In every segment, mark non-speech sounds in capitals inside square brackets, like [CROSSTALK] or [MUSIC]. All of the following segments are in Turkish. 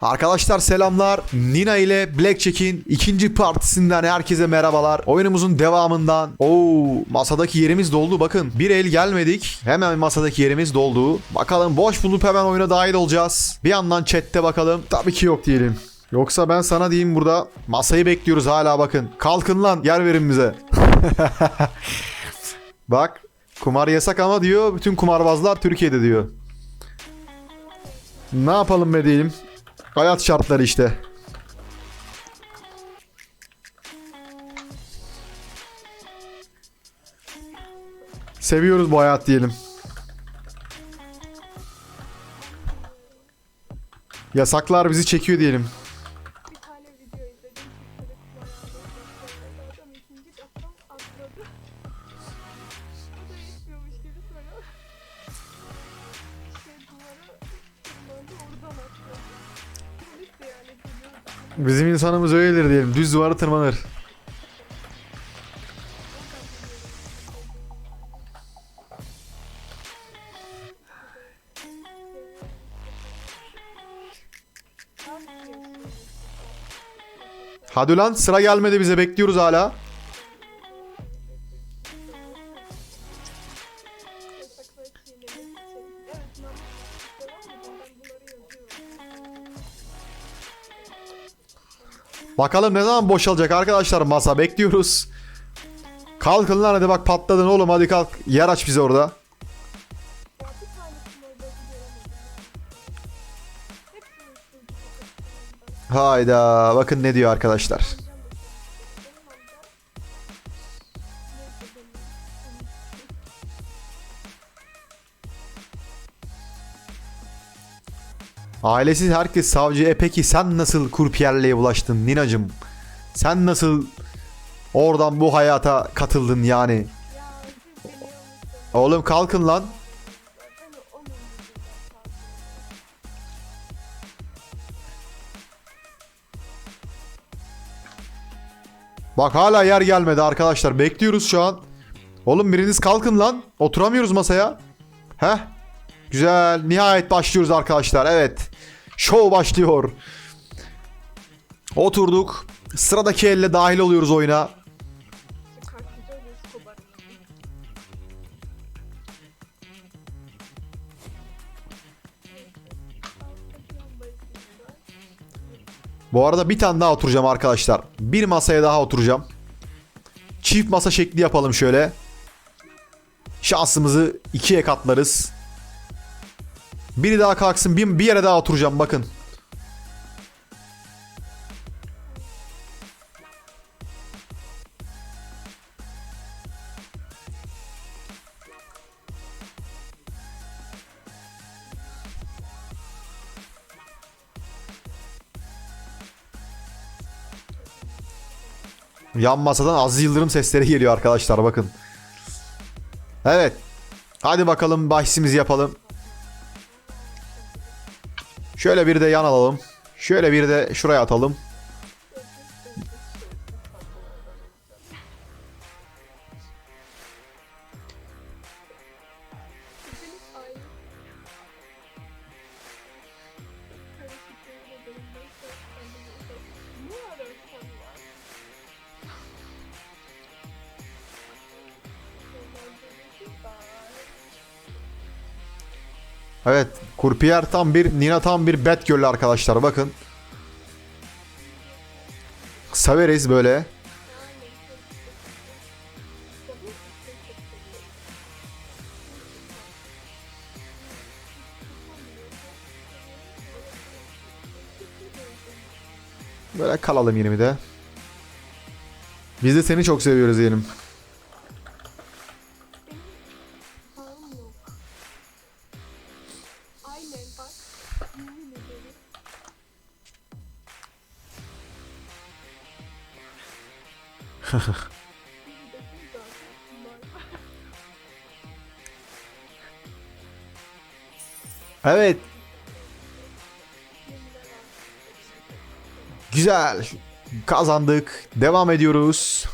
Arkadaşlar selamlar. Nina ile Blackjack'in ikinci partisinden herkese merhabalar. Oyunumuzun devamından. Oo, masadaki yerimiz doldu bakın. Bir el gelmedik. Hemen masadaki yerimiz doldu. Bakalım boş bulup hemen oyuna dahil olacağız. Bir yandan chatte bakalım. Tabii ki yok diyelim. Yoksa ben sana diyeyim burada. Masayı bekliyoruz hala bakın. Kalkın lan yer verin bize. [LAUGHS] Bak kumar yasak ama diyor bütün kumarbazlar Türkiye'de diyor. Ne yapalım be diyelim. Hayat şartları işte. Seviyoruz bu hayat diyelim. Yasaklar bizi çekiyor diyelim. Bizim insanımız öyledir diyelim. Düz duvara tırmanır. Hadi lan sıra gelmedi bize bekliyoruz hala. Bakalım ne zaman boşalacak arkadaşlar masa bekliyoruz. Kalkın lan hadi bak patladın oğlum hadi kalk. Yer aç bize orada. Hayda bakın ne diyor arkadaşlar. Ailesiz herkes savcı. E peki sen nasıl kurpiyerliğe bulaştın Ninacım? Sen nasıl oradan bu hayata katıldın yani? Oğlum kalkın lan. Bak hala yer gelmedi arkadaşlar. Bekliyoruz şu an. Oğlum biriniz kalkın lan. Oturamıyoruz masaya. Heh. Güzel. Nihayet başlıyoruz arkadaşlar. Evet. Show başlıyor. Oturduk. Sıradaki elle dahil oluyoruz oyuna. Bu arada bir tane daha oturacağım arkadaşlar. Bir masaya daha oturacağım. Çift masa şekli yapalım şöyle. Şansımızı ikiye katlarız. Biri daha kalksın. Bir, bir yere daha oturacağım bakın. Yan masadan Aziz Yıldırım sesleri geliyor arkadaşlar bakın. Evet. Hadi bakalım bahsimizi yapalım. Şöyle bir de yan alalım. Şöyle bir de şuraya atalım. Evet. Kurpiyer tam bir, Nina tam bir bad girl arkadaşlar bakın. Severiz böyle. Böyle kalalım 20'de. Biz de seni çok seviyoruz diyelim. [LAUGHS] Evet. Güzel. Kazandık. Devam ediyoruz.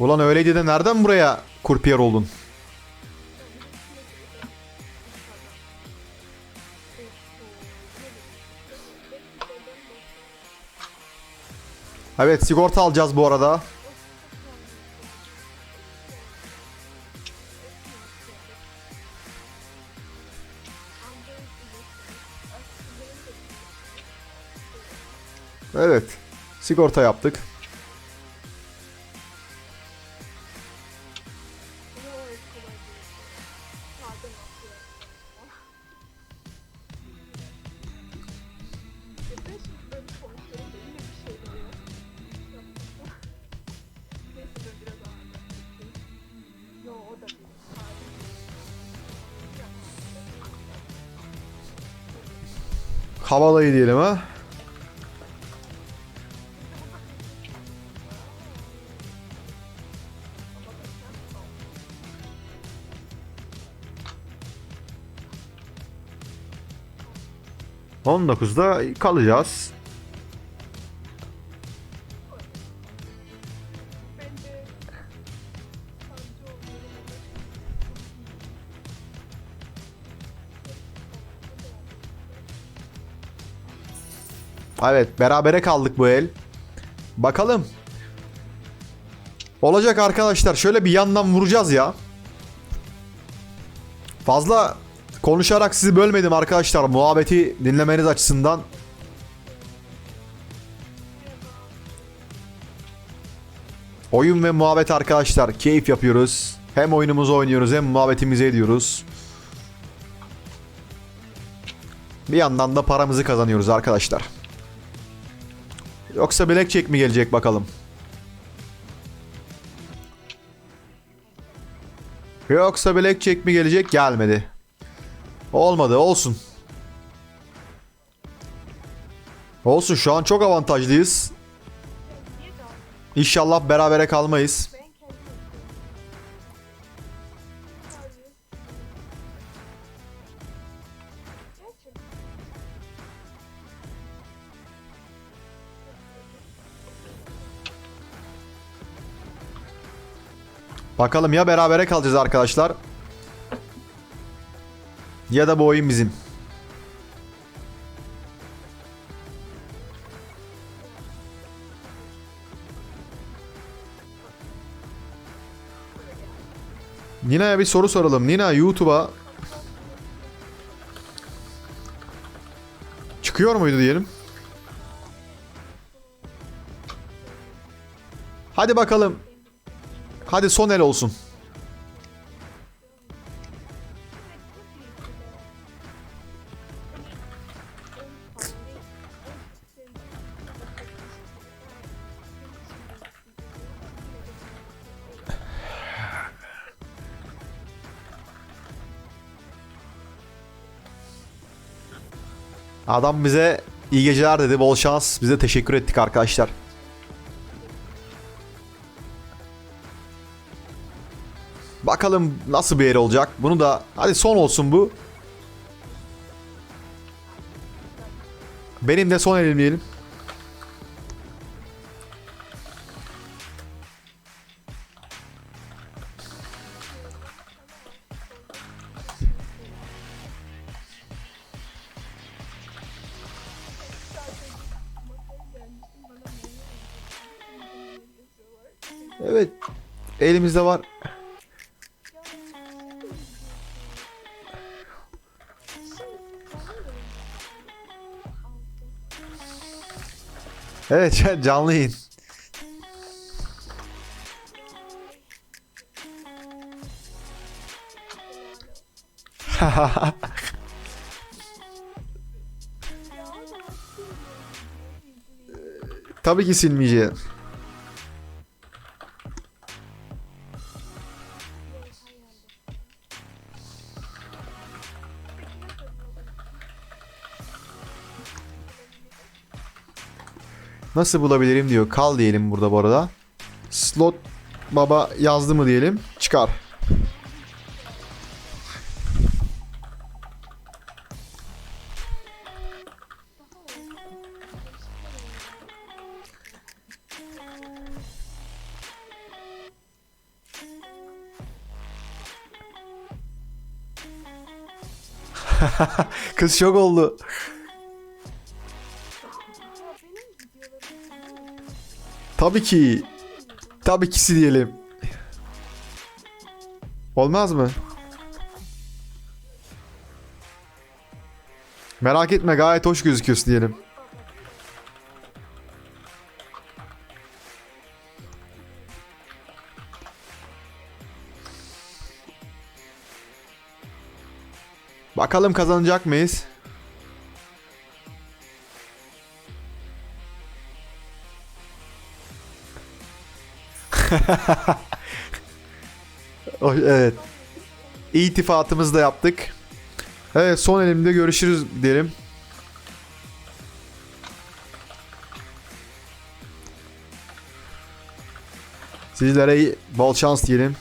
Ulan öyleydi de nereden buraya kurpiyer oldun? Evet sigorta alacağız bu arada. Evet. Sigorta yaptık. Havalayı diyelim ha. On dokuzda kalacağız. Evet berabere kaldık bu el. Bakalım. Olacak arkadaşlar. Şöyle bir yandan vuracağız ya. Fazla konuşarak sizi bölmedim arkadaşlar. Muhabbeti dinlemeniz açısından. Oyun ve muhabbet arkadaşlar. Keyif yapıyoruz. Hem oyunumuzu oynuyoruz hem muhabbetimizi ediyoruz. Bir yandan da paramızı kazanıyoruz arkadaşlar. Yoksa Blackjack mi gelecek bakalım. Yoksa Blackjack mi gelecek? Gelmedi. Olmadı. Olsun. Olsun şu an çok avantajlıyız. İnşallah berabere kalmayız. Bakalım ya berabere kalacağız arkadaşlar. Ya da bu oyun bizim. Nina'ya bir soru soralım. Nina YouTube'a çıkıyor muydu diyelim. Hadi bakalım. Hadi son el olsun. Adam bize iyi geceler dedi. Bol şans. Bize teşekkür ettik arkadaşlar. Bakalım nasıl bir yer olacak. Bunu da hadi son olsun bu. Benim de son elim diyelim. Evet. Elimizde var. Evet [LAUGHS] canlı yayın. [LAUGHS] Tabii ki silmeyeceğim. Nasıl bulabilirim diyor. Kal diyelim burada bu arada. Slot baba yazdı mı diyelim. Çıkar. [LAUGHS] Kız şok oldu. Tabii ki. Tabii kisi diyelim. Olmaz mı? Merak etme gayet hoş gözüküyorsun diyelim. Bakalım kazanacak mıyız? [LAUGHS] Evet. İltifatımızı da yaptık. Evet son elimde görüşürüz diyelim. Sizlere bol şans diyelim.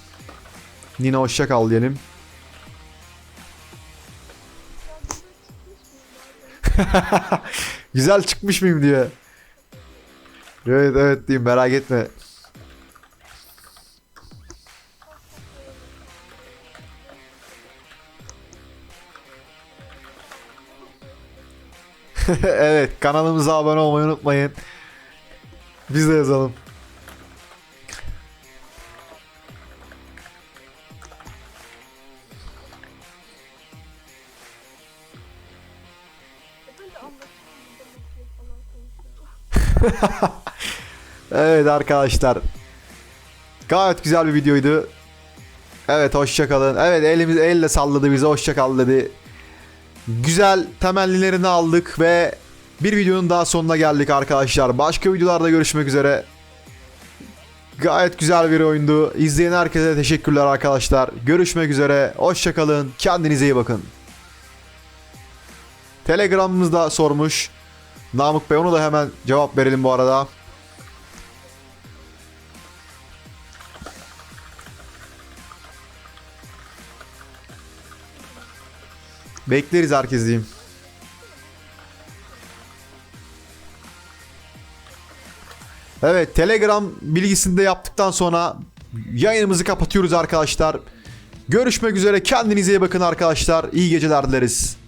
Nina hoşça kal diyelim. [LAUGHS] Güzel çıkmış mıyım diye. Evet evet diyeyim merak etme. [LAUGHS] evet kanalımıza abone olmayı unutmayın. Biz de yazalım. [LAUGHS] Evet arkadaşlar. Gayet güzel bir videoydu. Evet hoşçakalın. Evet elimiz elle salladı bize hoşçakal dedi. Güzel temennilerini aldık ve bir videonun daha sonuna geldik arkadaşlar. Başka videolarda görüşmek üzere. Gayet güzel bir oyundu. İzleyen herkese teşekkürler arkadaşlar. Görüşmek üzere. Hoşçakalın. Kendinize iyi bakın. Telegram'ımızda sormuş. Namık Bey onu da hemen cevap verelim bu arada. Bekleriz herkes diyeyim. Evet Telegram bilgisini de yaptıktan sonra yayınımızı kapatıyoruz arkadaşlar. Görüşmek üzere kendinize iyi bakın arkadaşlar. İyi geceler dileriz.